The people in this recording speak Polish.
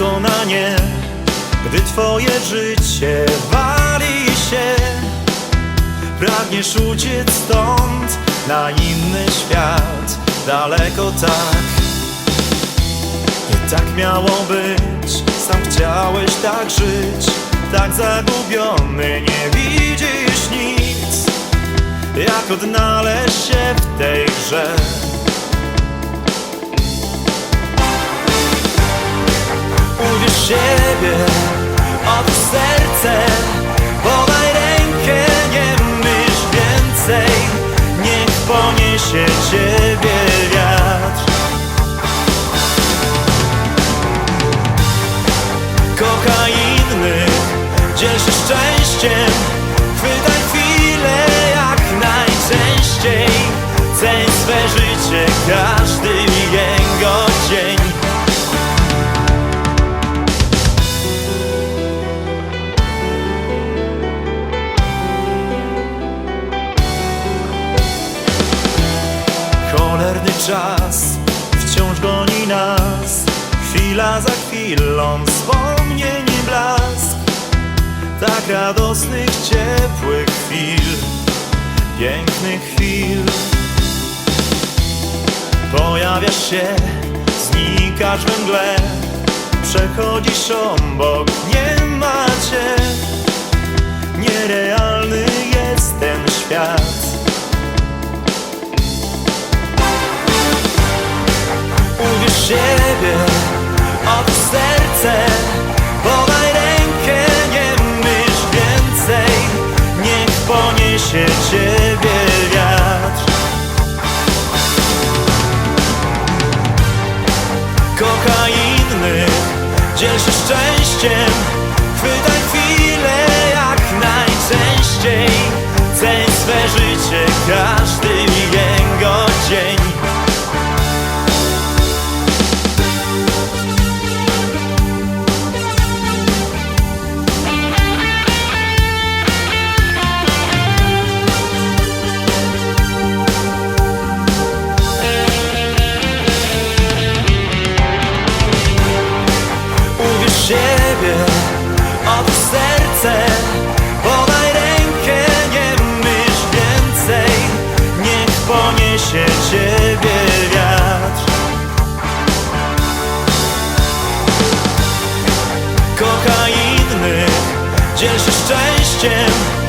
na nie, gdy twoje życie wali się. Pragniesz uciec stąd na inny świat, daleko tak. Nie tak miało być, sam chciałeś tak żyć, tak zagubiony, nie widzisz nic. Jak odnaleźć się w tej grze? Siebie, otwórz serce Podaj rękę, nie myśl więcej. Niech poniesie ciebie wiatr. Kochaj innych, dziel się szczęściem czas wciąż goni nas. Chwila za chwilą wspomnienie blask. Tak radosnych, ciepłych chwil Pięknych chwil. Pojawiasz się, znikasz we mgle. Przechodzisz obok, nie ma cię. Nierealny poniesie ciebie wiatr. Kochaj innych, dziel się szczęściem dziel się szczęściem